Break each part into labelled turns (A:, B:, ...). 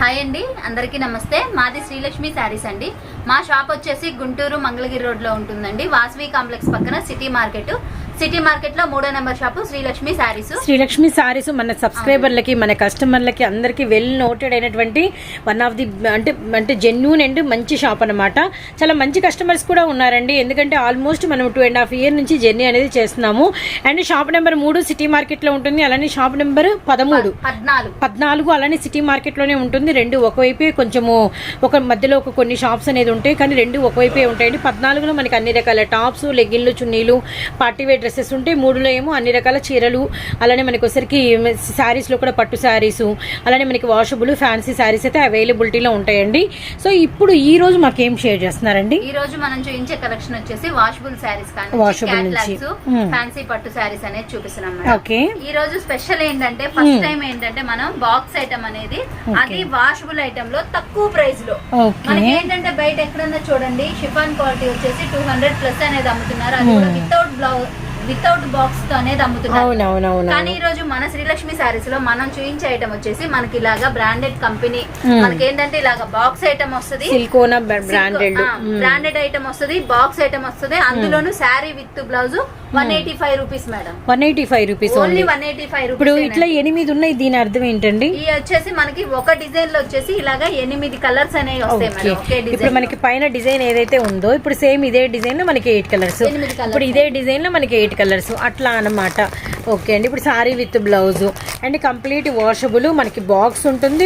A: Hi అండి అందరికీ నమస్తే. మాది శ్రీలక్ష్మి శారీస్ అండి. మా షాప్ వచ్చేసి గుంటూరు మంగళగిరి రోడ్లో ఉంటుందండి. వాసవి కాంప్లెక్స్ పక్కన సిటీ మార్కెట్. సిటీ మార్కెట్లో మూడో నెంబర్ షాపు శ్రీలక్ష్మి శారీస్.
B: శ్రీలక్ష్మి సారీస్ మన సబ్స్క్రైబర్లకి మన కస్టమర్లకి అందరికి వెల్ నోటెడ్ అయినటువంటి వన్ ఆఫ్ ది అంటే అంటే జెన్యున్ అండ్ మంచి షాప్ అన్నమాట. చాలా మంచి కస్టమర్స్ కూడా ఉన్నారండి. ఎందుకంటే ఆల్మోస్ట్ మనం టూ అండ్ హాఫ్ ఇయర్ నుంచి జర్నీ అనేది చేస్తున్నాము. అండ్ షాప్ నెంబర్ మూడు సిటీ మార్కెట్లో ఉంటుంది. అలానే షాప్ నెంబర్ పదమూడు.
A: పద్నాలుగు.
B: అలానే సిటీ మార్కెట్లోనే ఉంటుంది. రెండు ఒకవైపే కొంచెము ఒక మధ్యలో ఒక కొన్ని షాప్స్ అనేది ఉంటాయి. కానీ రెండు ఒకవైపే ఉంటాయండి. పద్నాలుగులో మనకి అన్ని రకాల టాప్స్ లెగ్గిన్లు చున్నీలు పార్టీ వేర్ డ్రెస్సెస్ ఉంటాయి మూడులో ఏమో అన్ని రకాల చీరలు అలానే మనకి వచ్చరికి శారీస్లో కూడా పట్టు శారీస్ అలానే మనకి వాషబుల్ ఫ్యాన్సీ శారీస్ అయితే అవైలబిలిటీలో ఉంటాయండి. సో ఇప్పుడు ఈ రోజు మాకేం షేర్ చేస్తున్నారండి?
A: ఈ రోజు మనం చూపించే కలెక్షన్ వచ్చేసి వాషబుల్ శారీస్
B: Washable నుంచి. Hmm.
A: ఫ్యాన్సీ పట్టు శారీస్ అనేది చూపిస్తున్నాం.
B: ఓకే
A: ఈ రోజు స్పెషల్ ఏంటంటే ఫస్ట్ టైం ఏంటంటే మనం బాక్స్ ఐటమ్ అనేది అది వాషబుల్ ఐటమ్లో తక్కువ
B: ప్రైస్లో.
A: మనకి ఏంటంటే బయట ఎక్కడన్నా చూడండి షిఫాన్ క్వాలిటీ వచ్చేసి టూ హండ్రెడ్ ప్లస్ అనేది అమ్ముతున్నారు. అది కూడా వితౌట్ బ్లౌజ్ వితౌట్ బాక్స్తో అనేది అమ్ముతున్నారు కానీ ఈ రోజు మన శ్రీలక్ష్మి సారీస్లో మనం చూపించే ఐటమ్ వచ్చేసి మనకి ఇలాగా బ్రాండెడ్ కంపెనీ. మనకి ఏంటంటే ఇలాగా బాక్స్ ఐటమ్ వస్తుంది.
B: బ్రాండెడ్
A: బ్రాండెడ్ ఐటమ్ వస్తుంది బాక్స్ ఐటమ్ వస్తుంది. అందులోను sari with blouse one eighty five rupees madam.
B: One eighty five rupees
A: only one eighty five
B: ఇప్పుడు ఇట్లా ఎనిమిది ఉన్నాయి దీని అర్థం ఏంటండి?
A: ఈ వచ్చేసి మనకి ఒక డిజైన్లో వచ్చేసి ఇలాగా ఎనిమిది కలర్స్ అనేవి వస్తాయి
B: ఓకే
A: మేడం. ఒకే
B: ఇప్పుడు
A: డిజైన్
B: మనకి పైన డిజైన్ ఏదైతే ఉందో ఇప్పుడు సేమ్ ఇదే డిజైన్లో మనకి ఎయిట్ కలర్స్
A: ఎనిమిది colours.
B: ఇప్పుడు ఇదే డిజైన్లో మనకి ఎయిట్ కలర్స్ అట్లా అన్నమాట. ఓకే అండి. ఇప్పుడు sari with blouse and complete washable మనకి బాక్స్ ఉంటుంది.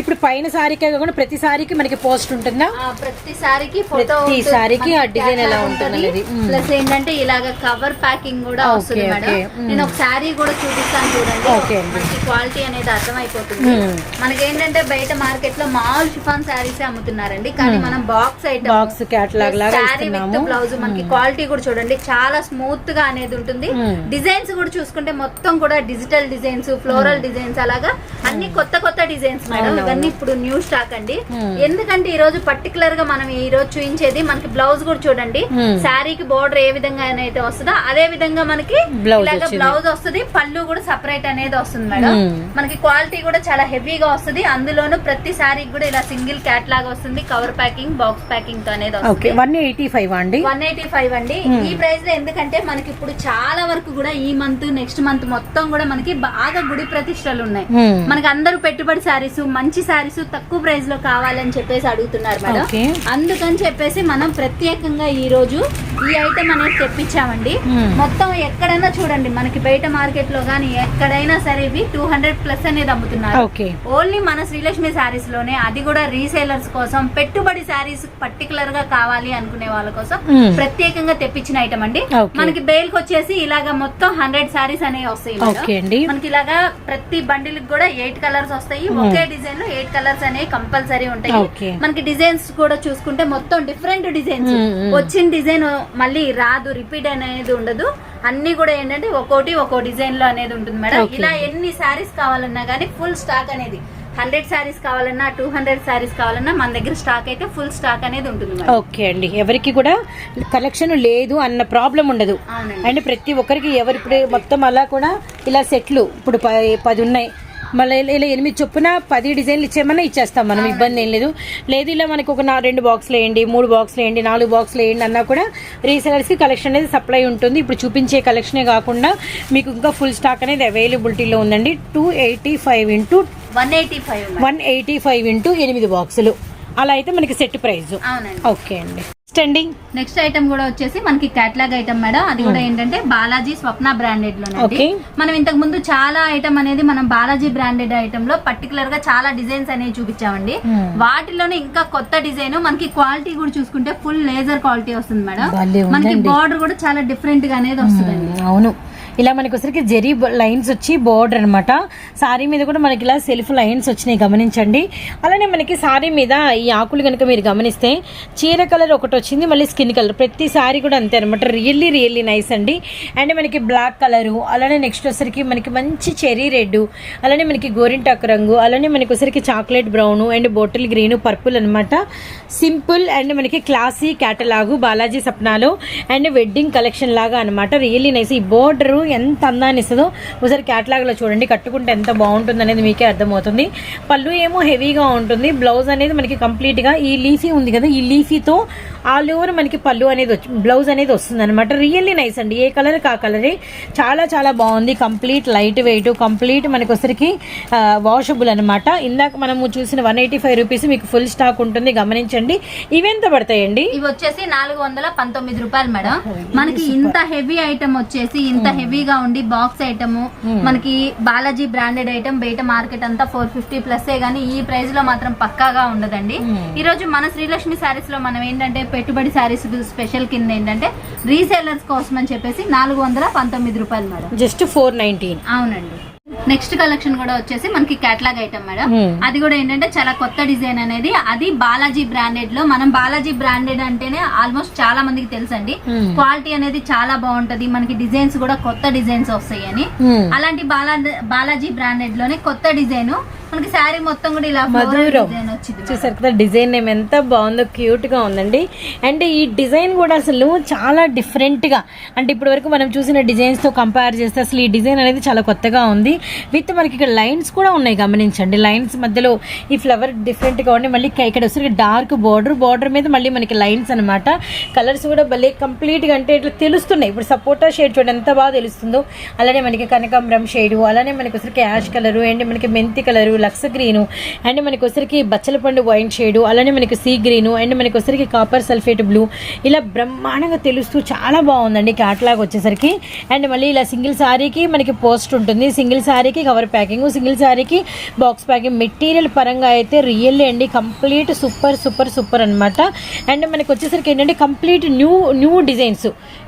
B: ఇప్పుడు పైన సారీకే కాకుండా ప్రతి సారీకి మనకి పోస్ట్ ఉంటుందా?
A: ఆ, ప్రతి సారీకి ఫోటో
B: ప్రతి సారీకి ఆ డిజైన్ ఎలా ఉంటుంది. అనేది.
A: ప్లస్ ఏంటంటే ఇలాగ కవర్ ప్యాకింగ్ కూడా వస్తుంది మేడం. నేను ఒక సారీ కూడా చూపిస్తాను చూడండి. మనకి క్వాలిటీ అనేది అర్థమైపోతుంది.
B: మ్మ్.
A: మనకి ఏంటంటే బయట మార్కెట్లో మాల్ షిఫాన్ సారీస్ అమ్ముతున్నారండి. కానీ మనం బాక్స్ ఐటమ్
B: బాక్స్ క్యాటలాగ్ లాగా
A: శారీ విత్ బ్లౌజ్ మనకి క్వాలిటీ కూడా చూడండి. చాలా స్మూత్గా అనేది ఉంటుంది. డిజైన్స్ కూడా చూసుకుంటే మొత్తం కూడా డిజిటల్ డిజైన్స్ ఫ్లోరల్ డిజైన్స్ అలాగా అన్ని కొత్త కొత్త డిజైన్స్ మేడం. ఇవన్నీ ఇప్పుడు న్యూ స్టాక్ అండి. ఎందుకంటే ఈ రోజు పర్టికులర్గా మనం ఈ రోజు చూపించేది మనకి బ్లౌజ్ కూడా చూడండి. శారీకి బోర్డర్ ఏ విధంగా అయితే వస్తుందో అదే విధంగా మనకి ఇలాగ. బ్లౌజ్ వస్తుంది. పళ్ళు కూడా సపరేట్ అనేది వస్తుంది మేడం.
B: మ్మ్.
A: మనకి క్వాలిటీ కూడా చాలా హెవీగా వస్తుంది. అందులోను ప్రతి శారీకి కూడా ఇలా సింగిల్ క్యాట్ లాగా వస్తుంది. కవర్ ప్యాకింగ్ బాక్స్ ప్యాకింగ్తో అనేది వస్తుంది.
B: వన్ ఎయిటీ ఫైవ్ అండి.
A: వన్ ఎయిటీ ఫైవ్ అండి ఈ ప్రైస్లో ఎందుకంటే మనకి ఇప్పుడు చాలా వరకు కూడా ఈ మంత్ నెక్స్ట్ మంత్ మొత్తం కూడా మనకి బాగా గుడి ప్రతిష్టలు ఉన్నాయి.
B: మ్మ్.
A: మనకి అందరూ పెట్టుబడి శారీస్ మంచి శారీస్ తక్కువ ప్రైస్లో కావాలని చెప్పేసి అడుగుతున్నారు మేడం. అందుకని చెప్పేసి మనం ప్రత్యేకంగా ఈ రోజు ఈ ఐటమ్ అనేది తెప్పించామండి
B: మ్మ్.
A: మొత్తం ఎక్కడైనా చూడండి మనకి బయట మార్కెట్లో గానీ ఎక్కడైనా సరే ఇవి టూ హండ్రెడ్ ప్లస్ అనేది అమ్ముతున్నారు ఓన్లీ మన శ్రీలక్ష్మి శారీస్లోనే అది కూడా రీసేలర్స్ కోసం పెట్టుబడి శారీస్ పర్టికులర్గా కావాలి అనుకునే వాళ్ళ కోసం
B: మ్మ్.
A: ప్రత్యేకంగా తెప్పించిన ఐటమ్ అండి. మనకి కి వచ్చేసి ఇలాగా మొత్తం హండ్రెడ్ శారీస్ అనేవి వస్తాయి. మనకి ఇలాగా ప్రతి బండిల్ కూడా ఎయిట్ కలర్స్ వస్తాయి ఒకే డిజైన్లో ఎయిట్ కలర్స్ అనేవి కంపల్సరీ ఉంటాయి. మనకి డిజైన్స్ కూడా చూసుకుంటే మొత్తం డిఫరెంట్ డిజైన్స్. వచ్చిన డిజైన్ మళ్ళీ రాదు రిపీట్ అనేది ఉండదు. అన్ని కూడా ఏంటంటే ఒక్కోటి ఒక్కో డిజైన్లో అనేది ఉంటుంది మేడం. ఇలా ఎన్ని శారీస్ కావాలన్నా కానీ ఫుల్ స్టాక్ అనేది. హండ్రెడ్ శారీస్ కావాలన్నా టూ హండ్రెడ్ శారీస్ కావాలన్నా మన దగ్గర స్టాక్ అయితే ఫుల్ స్టాక్ అనేది ఉంటుంది
B: ఓకే అండి. ఎవరికి కూడా కలెక్షన్ లేదు అన్న ప్రాబ్లం ఉండదు. అండ్ ప్రతి ఒక్కరికి ఎవరు మొత్తం అలా కూడా ఇలా సెట్లు ఇప్పుడు పది ఉన్నాయి. మళ్ళీ ఇలా- ఎనిమిది చొప్పున పది డిజైన్లు ఇచ్చేయమన్నా ఇచ్చేస్తాం మనం ఇబ్బంది ఏం లేదు. లేదు ఇలా మనకు ఒక నా రెండు బాక్స్లు వేయండి మూడు బాక్స్లు వేయండి నాలుగు బాక్స్లు వేయండి అన్నా కూడా రీసెలర్స్కి కలెక్షన్ అనేది సప్లై ఉంటుంది. ఇప్పుడు చూపించే కలెక్షనే కాకుండా మీకు ఇంకా ఫుల్ స్టాక్ అనేది అవైలబిలిటీలో ఉందండి. Two eighty five into
A: one eighty five
B: one eighty five into ఎనిమిది బాక్సులు. అలా అయితే మనకి సెట్ ప్రైస్
A: అవునండి.
B: ఓకే అండి. స్టాండింగ్
A: నెక్స్ట్ ఐటమ్ కూడా వచ్చేసి మనకి కేటలాగ్ ఐటమ్ మేడం అది కూడా ఏంటంటే బాలాజీ స్వప్న
B: బ్రాండెడ్లో.
A: మనం ఇంతకు ముందు చాలా ఐటమ్ అనేది మనం బాలాజీ బ్రాండెడ్ ఐటమ్లో పర్టికులర్గా చాలా డిజైన్స్ అనేవి చూపించామండి.
B: Hmm.
A: వాటిలోనే ఇంకా కొత్త డిజైన్ మనకి క్వాలిటీ కూడా చూసుకుంటే ఫుల్ లేజర్ క్వాలిటీ వస్తుంది మేడం మనకి. బార్డర్ కూడా చాలా డిఫరెంట్గా అనేది వస్తుందండి.
B: మ్మ్, అవును. ఇలా మనకి వచ్చరికి జెరీ లైన్స్ వచ్చి బోర్డర్ అనమాట సారీ మీద కూడా మనకి ఇలా సెల్ఫ్ లైన్స్ వచ్చినాయి గమనించండి. అలానే మనకి సారీ మీద ఈ ఆకులు కనుక మీరు గమనిస్తే చీర కలర్ ఒకటి వచ్చింది మళ్ళీ స్కిన్ కలర్ ప్రతి సారీ కూడా అంతే అనమాట రియల్లీ రియల్లీ నైస్ అండి. అండ్ మనకి బ్లాక్ కలరు అలానే నెక్స్ట్ వచ్చరికి మనకి మంచి చెరీ రెడ్ అలానే మనకి గోరింటాకు రంగు అలానే మనకి వచ్చరికి chocolate brown and bottle green purple అనమాట సింపుల్ అండ్ మనకి క్లాసీ క్యాటలాగు బాలాజీ సప్నాలో అండ్ వెడ్డింగ్ కలెక్షన్ లాగా అనమాట రియల్లీ నైస్ ఈ బోర్డర్ ఎంత అందాన్ని ఇస్తుందో ఒకసారి క్యాట్లాగ్లో చూడండి కట్టుకుంటే ఎంత బాగుంటుంది అనేది మీకే అర్థమవుతుంది. పళ్ళు ఏమో హెవీగా ఉంటుంది బ్లౌజ్ అనేది మనకి కంప్లీట్గా ఈ లీఫీ ఉంది కదా ఈ లీఫీతో ఆల్ ఓవర్ మనకి పళ్ళు అనేది వచ్చి బ్లౌజ్ అనేది వస్తుంది అనమాట రియల్లీ నైస్ అండి ఏ కలర్ కా కలరే చాలా చాలా బాగుంది కంప్లీట్ లైట్ వెయిట్ కంప్లీట్ మనకి వచ్చరికి వాషబుల్ అనమాట ఇందాక మనము చూసిన వన్ ఎయిటీ ఫైవ్ రూపీస్ మీకు ఫుల్ స్టాక్ ఉంటుంది గమనించండి. ఇవెంత పడతాయండి?
A: ఇవి వచ్చేసి నాలుగు వందల పంతొమ్మిది రూపాయలు మేడం. మనకి ఇంత హెవీ ఐటమ్ వచ్చేసి ఇంత హెవీగా ఉండి బాక్స్ ఐటమ్ మనకి బాలాజీ బ్రాండెడ్ ఐటమ్ బయట మార్కెట్ అంతా ఫోర్ ఫిఫ్టీ ప్లస్ గానీ ఈ ప్రైస్లో మాత్రం పక్కాగా ఉండదండి. ఈ రోజు మన శ్రీలక్ష్మి శారీస్లో మనం ఏంటంటే పెట్టుబడి శారీస్ స్పెషల్ కింద ఏంటంటే రీసేలర్స్ కోసం అని చెప్పేసి నాలుగు వందల పంతొమ్మిది రూపాయలు మేడం.
B: జస్ట్ ఫోర్ నైన్టీన్
A: అవునండి. నెక్స్ట్ కలెక్షన్ కూడా వచ్చేసి మనకి కేటలాగ్ ఐటమ్ మేడం
B: Hmm.
A: అది కూడా ఏంటంటే చాలా కొత్త డిజైన్ అనేది అది బాలాజీ బ్రాండెడ్లో. మనం బాలాజీ బ్రాండెడ్ అంటేనే ఆల్మోస్ట్ చాలా మందికి తెలుసండి.
B: Hmm.
A: క్వాలిటీ అనేది చాలా బాగుంటది. మనకి డిజైన్స్ కూడా కొత్త డిజైన్స్ వస్తాయి అని అలాంటి బాలా బాలాజీ బ్రాండెడ్లోనే కొత్త డిజైన్ మనకి శారీ మొత్తం కూడా ఇలా
B: మధురం. చూసారు కదా డిజైన్ నేమ్ ఎంత బాగుందో క్యూట్గా ఉందండి. అండ్ ఈ డిజైన్ కూడా అసలు చాలా డిఫరెంట్గా. అంటే ఇప్పటి వరకు మనం చూసిన డిజైన్స్తో కంపేర్ చేస్తే అసలు ఈ డిజైన్ అనేది చాలా కొత్తగా ఉంది. విత్ మనకి ఇక్కడ లైన్స్ కూడా ఉన్నాయి గమనించండి. లైన్స్ మధ్యలో ఈ ఫ్లవర్ డిఫరెంట్గా ఉండి మళ్ళీ ఇక్కడ వచ్చి డార్క్ బార్డర్ బార్డర్ మీద మళ్ళీ మనకి లైన్స్ అన్నమాట. కలర్స్ కూడా భలే కంప్లీట్గా అంటే ఇట్లా తెలుస్తున్నాయి. ఇప్పుడు సపోటా షేడ్ చూడండి ఎంత బాగా తెలుస్తుందో. అలానే మనకి కనకాంబరం షేడ్ అలానే మనకి వచ్చరికి యాష్ కలర్ అండ్ మనకి మెంతి కలర్ లక్స్ గ్రీను అండ్ మనకి వచ్చరికి బచ్చల పండు వైన్ షేడు అలానే మనకి సీ గ్రీను అండ్ మనకి వచ్చరికి కాపర్ సల్ఫేట్ బ్లూ. ఇలా బ్రహ్మాండంగా తెలుస్తూ చాలా బాగుందండి క్యాట్లాగ్ వచ్చేసరికి. అండ్ మళ్ళీ ఇలా సింగిల్ శారీకి మనకి పోస్ట్ ఉంటుంది. సింగిల్ శారీకి కవర్ ప్యాకింగ్ సింగిల్ శారీకి బాక్స్ ప్యాకింగ్. మెటీరియల్ పరంగా అయితే రియల్లీ అండి. కంప్లీట్ సూపర్ సూపర్ సూపర్ అనమాట అండ్ మనకి వచ్చేసరికి ఏంటంటే complete new new designs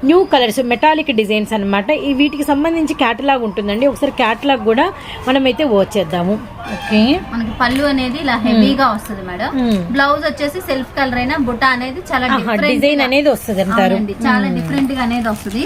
B: new colours metallic designs అనమాట ఈ వీటికి సంబంధించి క్యాటలాగ్ ఉంటుందండి. ఒకసారి క్యాటలాగ్ కూడా మనమైతే వచ్చేద్దాము ఓకే
A: మనకి పళ్ళు అనేది ఇలా హెవీగా వస్తుంది మేడం. బ్లౌజ్ వచ్చేసి సెల్ఫ్ కలర్ అయినా బుట్ట అనేది చాలా గా-
B: అనేది వస్తుంది
A: చాలా డిఫరెంట్గా అనేది వస్తుంది.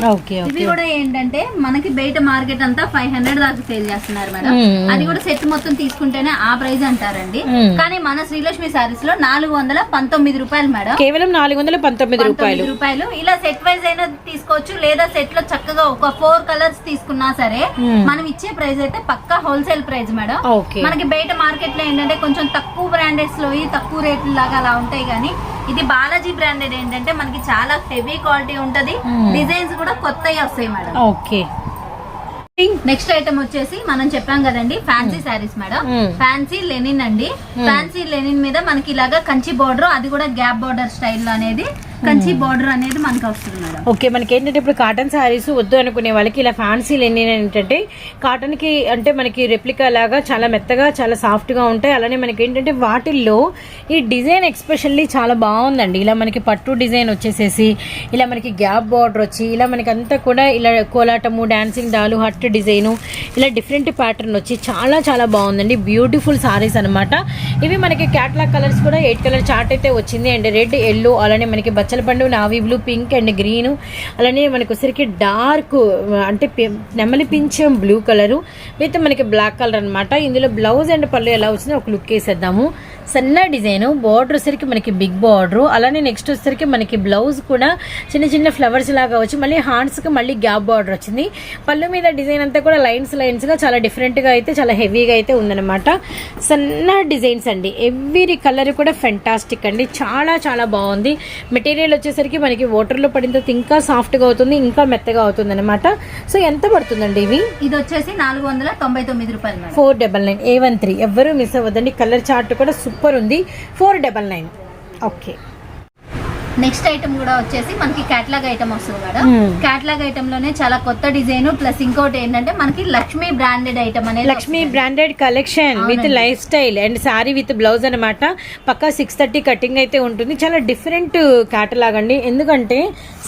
A: ఇవి కూడా ఏంటంటే మనకి బయట మార్కెట్ అంతా ఫైవ్ హండ్రెడ్ దాకా సేల్ చేస్తున్నారు మేడం. అది కూడా సెట్ మొత్తం తీసుకుంటేనే ఆ ప్రైస్ అంటారండి. కానీ మన శ్రీలక్ష్మి సారీస్లో నాలుగు వందల పంతొమ్మిది రూపాయలు మేడం.
B: కేవలం నాలుగు వందల పంతొమ్మిది రూపాయలు.
A: రూపాయలు. ఇలా సెట్ వైజ్ అయినా తీసుకోవచ్చు లేదా సెట్లో చక్కగా ఒక ఫోర్ కలర్స్ తీసుకున్నా సరే. మనం ఇచ్చే ప్రైస్ అయితే పక్కా హోల్సేల్ ప్రైస్ మేడం. మనకి బయట మార్కెట్లో ఏంటంటే కొంచెం తక్కువ బ్రాండెడ్స్లో ఈ తక్కువ రేట్లు లాగా అలా ఉంటాయి కానీ ఇది బాలాజీ బ్రాండెడ్ ఏంటంటే మనకి చాలా హెవీ క్వాలిటీ ఉంటది.
B: Hmm.
A: డిజైన్స్ కూడా కొత్తవి వస్తాయి మేడం.
B: ఓకే.
A: నెక్స్ట్ ఐటమ్ వచ్చేసి మనం చెప్పాం కదండి fancy saris madam.
B: Hmm.
A: Fancy linen అండి. ఫ్యాన్సీ లెనిన్ మీద మనకి ఇలాగా కంచి బార్డర్ అది కూడా గ్యాప్ బార్డర్ స్టైల్లో అనేది కంచి బార్డర్ అనేది మనకి వస్తుంది మేడం.
B: ఓకే మనకి ఏంటంటే ఇప్పుడు కాటన్ శారీస్ వద్దు అనుకునే వాళ్ళకి ఇలా ఫ్యాన్సీలు ఎన్ని ఏంటంటే కాటన్కి అంటే మనకి రెప్లికా లాగా చాలా మెత్తగా చాలా సాఫ్ట్గా ఉంటాయి. అలానే మనకి ఏంటంటే వాటిల్లో ఈ డిజైన్ ఎక్స్పెషల్లీ చాలా బాగుందండి. ఇలా మనకి పట్టు డిజైన్ వచ్చేసేసి ఇలా మనకి గ్యాప్ బార్డర్ వచ్చి ఇలా మనకి అంతా కూడా ఇలా కోలాటము డాన్సింగ్ డాలు హట్ డిజైన్ ఇలా డిఫరెంట్ ప్యాటర్న్ వచ్చి చాలా చాలా బాగుందండి. బ్యూటిఫుల్ సారీస్ అనమాట ఇవి మనకి క్యాట్లాగ్ కలర్స్ కూడా ఎయిట్ కలర్ చార్ట్ అయితే వచ్చింది. అండ్ రెడ్ ఎల్లో అలానే మనకి బచ్చ పండు navy blue pink and green. అలానే మనకు వచ్చరికి డార్క్ అంటే నెమలి పింఛం బ్లూ కలరు. విత్ మనకి బ్లాక్ కలర్ అనమాట ఇందులో బ్లౌజ్ అండ్ పళ్ళు ఎలా వచ్చిందో ఒక లుక్ వేసేద్దాము. సన్న డిజైన్ బార్డర్ వచ్చరికి మనకి బిగ్ బార్డర్ అలానే నెక్స్ట్ వచ్చేసరికి మనకి బ్లౌజ్ కూడా చిన్న చిన్న ఫ్లవర్స్ లాగా వచ్చి మళ్ళీ హ్యాండ్స్కి మళ్ళీ గ్యాప్ బార్డర్ వచ్చింది. పళ్ళు మీద డిజైన్ అంతా కూడా లైన్స్ లైన్స్గా చాలా డిఫరెంట్గా అయితే చాలా హెవీగా అయితే ఉందన్నమాట. సన్న డిజైన్స్ అండి. ఎవ్రీ కలర్ కూడా ఫెంటాస్టిక్ అండి. చాలా చాలా బాగుంది. మెటీరియల్ వచ్చేసరికి మనకి వాటర్లో పడిన తర్వాత ఇంకా సాఫ్ట్గా అవుతుంది ఇంకా మెత్తగా అవుతుంది అనమాట సో ఎంత పడుతుందండి ఇవి?
A: ఇది వచ్చేసి నాలుగు వందల తొంభై తొమ్మిది రూపాయలు
B: four double nine A one three ఎవ్వరూ మిస్ అవ్వద్దండి. కలర్ చార్ట్ కూడా సూపర్ ఉంది. Four double nine. Okay.
A: Next item కూడా వచ్చేసి మనకి క్యాట్లాగ్ ఐటమ్ వస్తుంది మేడం.
B: Hmm.
A: క్యాట్లాగ్ ఐటమ్లోనే చాలా కొత్త డిజైన్ ప్లస్ ఇంకోటి ఏంటంటే మనకి లక్ష్మీ బ్రాండెడ్ ఐటమ్ అనేది
B: Lakshmi branded collection with. Life style and sari with blouse అనమాట పక్కా సిక్స్ థర్టీ కటింగ్ అయితే ఉంటుంది. చాలా డిఫరెంట్ క్యాటలాగ్ అండి. ఎందుకంటే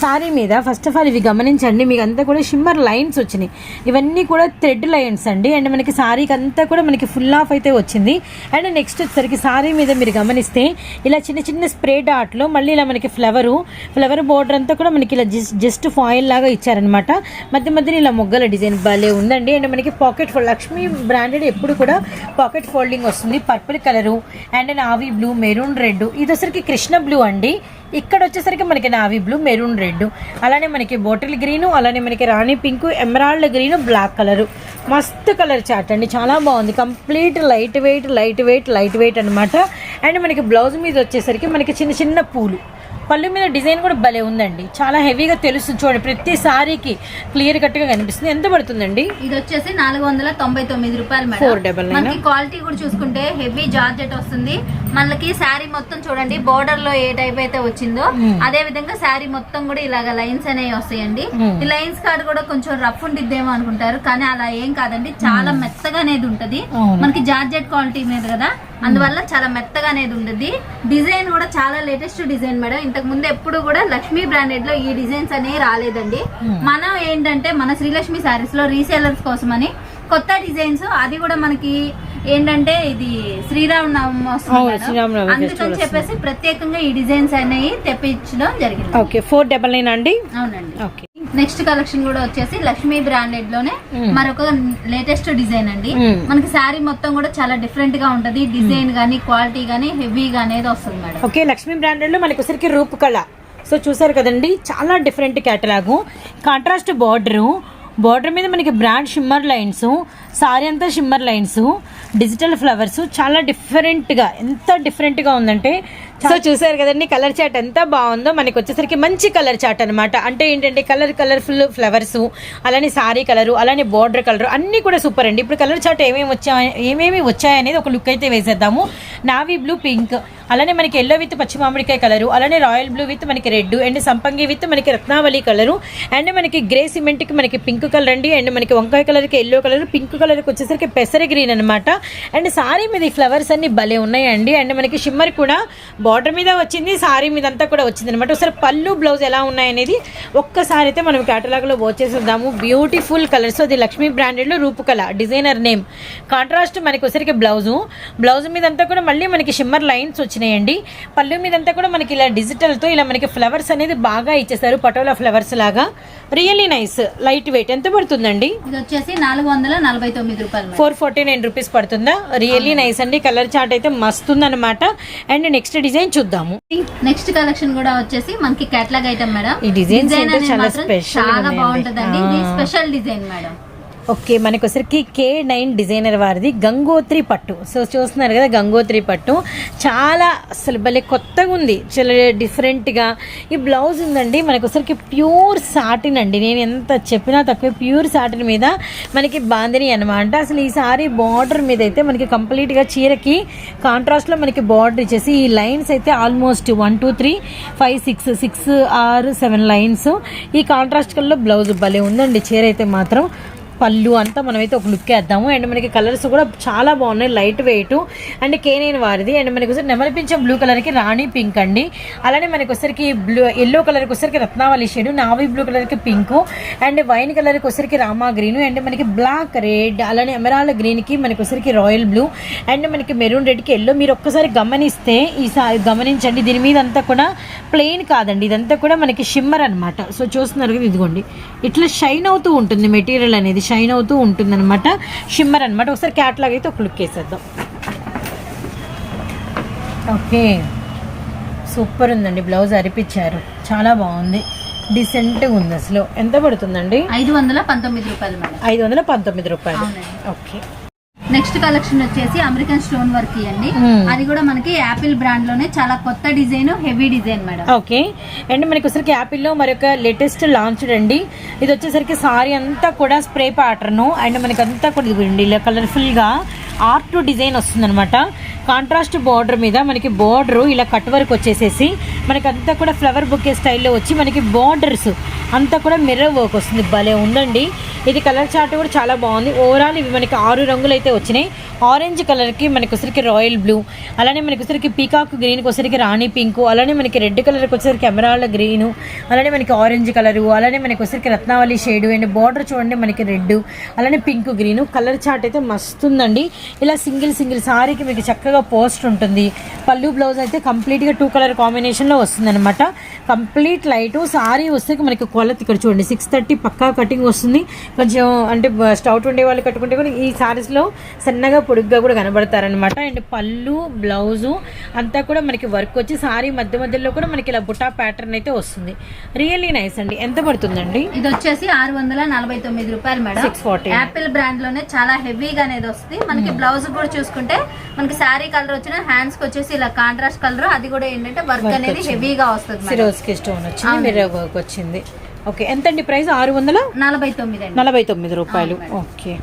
B: సారీ మీద ఫస్ట్ ఆఫ్ ఆల్ ఇవి గమనించండి మీకు అంతా కూడా షిమ్మర్ లైన్స్ వచ్చినాయి. ఇవన్నీ కూడా థ్రెడ్ లైన్స్ అండి. అండ్ మనకి సారీకి అంతా కూడా మనకి ఫుల్ ఆఫ్ అయితే వచ్చింది. అండ్ నెక్స్ట్ వచ్చేసరికి సారీ మీద మీరు గమనిస్తే ఇలా చిన్న చిన్న స్ప్రే డాట్లో మళ్ళీ ఇలా మనకి ఫ్లవరు ఫ్లవర్ బోర్డర్ అంతా కూడా మనకి ఇలా జస్ట్ జస్ట్ ఫాయిల్ లాగా ఇచ్చారనమాట. మధ్య మధ్యలో ఇలా మొగ్గల డిజైన్ భలే ఉందండి. అండ్ మనకి పాకెట్ ఫోల్డ్ లక్ష్మీ బ్రాండెడ్ ఎప్పుడు కూడా పాకెట్ ఫోల్డింగ్ వస్తుంది. Purple colour and navy blue maroon red ఇది వచ్చరికి కృష్ణ బ్లూ అండి. ఇక్కడ వచ్చేసరికి మనకి నావీ బ్లూ మెరూన్ రెడ్ అలానే మనకి బాటిల్ గ్రీను అలానే మనకి రాణి pink emerald green black colour మస్తు కలర్ చాట్ అండి. చాలా బాగుంది. Complete light weight light weight light weight అనమాట. అండ్ మనకి బ్లౌజ్ మీద వచ్చేసరికి మనకి చిన్న చిన్న పూలు. పళ్ళు మీద డిజైన్ కూడా భలే ఉందండి. చాలా హెవీగా తెలుస్తుంది చూడండి. ప్రతి సారీకి క్లియర్ కట్గా కనిపిస్తుంది. ఎంత పడుతుందండి?
A: ఇది వచ్చేసి నాలుగు వందల తొంభై తొమ్మిది రూపాయలు
B: double nine.
A: మనకి క్వాలిటీ కూడా చూసుకుంటే హెవీ జార్జెట్ వస్తుంది. మనకి శారీ మొత్తం చూడండి బోర్డర్లో ఏ టైప్ అయితే వచ్చిందో
B: Hmm.
A: అదే విధంగా శారీ మొత్తం కూడా ఇలాగ లైన్స్ అనేవి వస్తాయండి.
B: Hmm.
A: ఈ లైన్స్ కార్డ్ కూడా కొంచెం రఫ్ ఉండిద్దేమో అనుకుంటారు కానీ అలా ఏం కాదండి. చాలా మెత్తగా అనేది ఉంటది. మనకి జార్జెట్ క్వాలిటీ మీద కదా. అందువల్ల చాలా మెత్తగా అనేది ఉంటుంది డిజైన్ కూడా చాలా లేటెస్ట్ డిజైన్ మేడం. ఇంతకు ముందు ఎప్పుడు కూడా లక్ష్మీ బ్రాండెడ్లో ఈ డిజైన్స్ అనేవి రాలేదండి. మనం ఏంటంటే మన శ్రీలక్ష్మి సారీస్లో రీసేలర్స్ కోసమని కొత్త డిజైన్స్ అది కూడా మనకి ఏంటంటే ఇది.
B: శ్రీరామనవమి
A: అందుకని చెప్పేసి ప్రత్యేకంగా ఈ డిజైన్స్ అనేవి తెప్పించడం జరిగింది.
B: ఓకే ఫోర్ డబల్ నైన్ అండి?
A: అవునండి.
B: ఓకే
A: నెక్స్ట్ కలెక్షన్ కూడా వచ్చేసి లక్ష్మీ
B: బ్రాండెడ్లోనే.
A: మరొక లేటెస్ట్ డిజైన్ అండి. మనకి శారీ మొత్తం కూడా చాలా డిఫరెంట్గా ఉంటది. డిజైన్ గానీ క్వాలిటీ గానీ హెవీగా అనేది వస్తుంది మేడం.
B: ఓకే లక్ష్మీ బ్రాండెడ్లో మనకి వచ్చరికి రూపకళ. సో చూసారు కదండి చాలా different catalogue contrast border border మీద మనకి బ్రాండ్ షిమ్మర్ లైన్స్ సారీ అంతా షిమ్మర్ లైన్స్ డిజిటల్ ఫ్లవర్స్ చాలా డిఫరెంట్గా ఎంత డిఫరెంట్గా ఉందంటే సో చూసారు కదండి కలర్ చాట్ ఎంత బాగుందో మనకి వచ్చేసరికి మంచి కలర్ చాట్ అనమాట అంటే ఏంటంటే కలర్ కలర్ఫుల్ ఫ్లవర్స్ అలానే సారీ కలరు అలానే బార్డర్ కలర్ అన్నీ కూడా సూపర్ అండి. ఇప్పుడు కలర్ చాట్ ఏమేమి వచ్చాయి ఏమేమి వచ్చాయనేది ఒక లుక్ అయితే వేసేద్దాము. నావీ బ్లూ పింక్ అలానే మనకి ఎల్లో విత్ పచ్చి మామిడికాయ కలరు అలానే రాయల్ బ్లూ విత్ మనకి రెడ్ అండ్ సంపంగి విత్ మనకి రత్నావళి కలరు అండ్ మనకి గ్రే సిమెంట్కి మనకి పింక్ కలర్ అండి అండ్ మనకి వంకాయ కలర్కి ఎల్లో కలర్ పింక్ కలర్కి వచ్చేసరికి పెసర గ్రీన్ అనమాట అండ్ సారీ మీద ఈ ఫ్లవర్స్ అన్ని భలే ఉన్నాయండి అండ్ మనకి షిమ్మర్ కూడా బార్డర్ మీద వచ్చింది సారీ మీద అంతా కూడా వచ్చింది అనమాట ఒకసారి పళ్ళు బ్లౌజ్ ఎలా ఉన్నాయనేది ఒక్కసారి అయితే మనం క్యాటలాగ్లో వచ్చేసేద్దాము బ్యూటిఫుల్ కలర్స్ అది లక్ష్మీ బ్రాండెడ్లో రూపుకల డిజైనర్ నేమ్. కాంట్రాస్ట్ మనకి ఒకసారికి బ్లౌజు బ్లౌజ్ మీద అంతా కూడా మళ్ళీ మనకి షిమ్మర్ లైన్స్ వచ్చినాయండి. పళ్ళు మీద అంతా కూడా మనకి ఇలా డిజిటల్తో ఇలా మనకి ఫ్లవర్స్ అనేది బాగా ఇచ్చేసారు పటోలా ఫ్లవర్స్ లాగా. Really nice light weight. ఎంత పడుతుందండి?
A: ఇది వచ్చేసి నాలుగు వందల నలభై తొమ్మిది రూపాయలు.
B: ఫోర్ ఫార్టీ నైన్ రూపీస్ పడుతుందా? రియల్లీ నైస్ అండి. కలర్ చార్ట్ అయితే మస్తు ఉందన్నమాట. అండ్ నెక్స్ట్ డిజైన్ చూద్దాము.
A: నెక్స్ట్ కలెక్షన్ కూడా వచ్చేసి మనకి కేటలాగ్ ఐటమ్ మేడం.
B: ఈ
A: అనేది
B: చాలా.
A: బాగుంటదండి.
B: ఆ.
A: Special design madam.
B: ఓకే మనకు వచ్చరికి కే నైన్ డిజైనర్ వారిది గంగోత్రి పట్టు. సో చూస్తున్నారు కదా గంగోత్రి పట్టు. చాలా అసలు భలే కొత్తగా ఉంది చాలా డిఫరెంట్గా ఈ బ్లౌజ్ ఉందండి. మనకు వచ్చరికి ప్యూర్ సాటిన్ అండి. నేను ఎంత చెప్పినా తక్కువ. ప్యూర్ సాటిన్ మీద మనకి బాందిని అనమాట అసలు ఈ సారీ బార్డర్ మీద అయితే మనకి కంప్లీట్గా చీరకి కాంట్రాస్ట్లో మనకి బార్డర్ ఇచ్చేసి ఈ లైన్స్ అయితే almost one two three five six six ఆరు సెవెన్ లైన్స్. ఈ కాంట్రాస్ట్ కల్లో బ్లౌజ్ భలే ఉందండి. చీర అయితే మాత్రం పళ్ళు అంతా మనమైతే ఒక లుక్ వేద్దాము. అండ్ మనకి కలర్స్ కూడా చాలా బాగున్నాయి లైట్ వెయిట్ అండ్ కేనేన్ వారిది. అండ్ మనకి వచ్చి నెమలిపించే బ్లూ కలర్కి రాణి పింక్ అండి. అలానే మనకి వచ్చరికి బ్లూ ఎల్లో కలర్కి వచ్చరికి రత్నావళి షేడ్ నావీ బ్లూ కలర్కి పింక్ అండ్ వైన్ కలర్కి వచ్చరికి రామా గ్రీన్ అండ్ మనకి బ్లాక్ రెడ్ అలానే ఎమరాల్డ్ గ్రీన్కి మనకి వచ్చరికి రాయల్ బ్లూ అండ్ మనకి మెరూన్ రెడ్కి ఎల్లో మీరు ఒక్కసారి గమనిస్తే ఈసారి గమనించండి. దీని మీద అంతా కూడా ప్లెయిన్ కాదండి. ఇదంతా కూడా మనకి షిమ్మర్ అనమాట సో చూస్తున్నారు కదా ఇదిగోండి. ఇట్లా షైన్ అవుతూ ఉంటుంది మెటీరియల్ అనేది షైన్ అవుతూ ఉంటుంది అనమాట షిమ్మర్ అనమాట ఒకసారి క్యాట్లాగ్ అయితే ఒక లుక్ వేసేద్దాం. ఓకే. సూపర్ ఉందండి. బ్లౌజ్ అరిపించారు. చాలా బాగుంది. డీసెంట్గా ఉంది అసలు. ఎంత పడుతుందండి?
A: ఐదు వందల పంతొమ్మిది రూపాయలు
B: ఐదు వందల పంతొమ్మిది రూపాయలు. ఓకే.
A: నెక్స్ట్ కలెక్షన్ వచ్చేసి అమెరికన్ స్టోన్ వర్క్ అండి
B: Hmm.
A: అది కూడా మనకి యాపిల్ బ్రాండ్లోనే చాలా కొత్త design heavy design madam.
B: Okay. And మనకి వచ్చరికి యాపిల్లో మరొక లేటెస్ట్ లాంచ్ అండి. ఇది వచ్చేసరికి సారీ అంతా కూడా స్ప్రే ప్యాటర్న్ అండ్ మనకి అంతా కూడా ఇదిగోండి ఇలా కలర్ఫుల్గా ఆర్ట్ డిజైన్ వస్తుందన్నమాట. కాంట్రాస్ట్ బార్డర్ మీద మనకి బార్డర్ ఇలా కట్ వర్క్ వచ్చేసేసి మనకి అంతా కూడా ఫ్లవర్ బుకే స్టైల్లో వచ్చి మనకి బార్డర్స్ అంతా కూడా మిర్రర్ వర్క్ వస్తుంది. భలే ఉందండి. ఇది కలర్ చార్ట్ కూడా చాలా బాగుంది. ఓవరాల్ ఇవి మనకి ఆరు రంగులు అయితే వచ్చినాయి. ఆరెంజ్ కలర్కి మనకి వచ్చరికి రాయల్ బ్లూ అలానే మనకి వచ్చరికి పీకాక్ గ్రీన్కి వచ్చరికి రాణి పింక్ అలానే మనకి రెడ్ కలర్కి వచ్చరికి ఎమరాల్డ్ గ్రీను అలానే మనకి ఆరెంజ్ కలరు అలానే మనకి వచ్చరికి రత్నావళి షేడు అండ్ బార్డర్ చూడండి మనకి రెడ్ అలానే పింక్ గ్రీను కలర్ చార్ట్ అయితే మస్తు ఉందండి ఇలా సింగిల్ సింగిల్ సారీకి మీకు చక్కగా పోస్ట్ ఉంటుంది. పళ్ళు బ్లౌజ్ అయితే కంప్లీట్గా టూ కలర్ కాంబినేషన్లో లో వస్తుంది అనమాట కంప్లీట్ లైట్ సారీ వస్తే మనకి కొలత ఇక్కడ చూడండి. సిక్స్ థర్టీ పక్కా కటింగ్ వస్తుంది. కొంచెం అంటే స్టౌట్ ఉండే వాళ్ళు కట్టుకుంటే కూడా ఈ sarees లో సన్నగా పొడుగ్గా కూడా కనబడతారనమాట అండ్ పళ్ళు బ్లౌజు అంతా కూడా మనకి వర్క్ వచ్చి సారీ మధ్య మధ్యలో కూడా మనకి ఇలా బుటా ప్యాటర్న్ అయితే వస్తుంది. రియల్లీ నైస్ అండి. ఎంత పడుతుందండి?
A: ఇది వచ్చేసి ఆరు వందల నలభై తొమ్మిది రూపాయలు మేడం.
B: 640.
A: యాపిల్ బ్రాండ్లోనే చాలా హెవీగా అనేది వస్తుంది. మనకి బ్లౌజ్ కూడా చూసుకుంటే మనకి శారీ కలర్ వచ్చిన హ్యాండ్స్కి వచ్చేసి ఇలా కాంట్రాస్ట్ కలర్. అది కూడా ఏంటంటే వర్క్ అనేది. హెవీగా వస్తుంది మేడం.
B: సిరోస్కి స్టోన్ వచ్చింది వర్క్ వచ్చింది. ఓకే ఎంతండి ప్రైస్? ఆరు వందల?
A: నలభై తొమ్మిది అండి.
B: నలభై తొమ్మిది రూపాయలు. ఓకే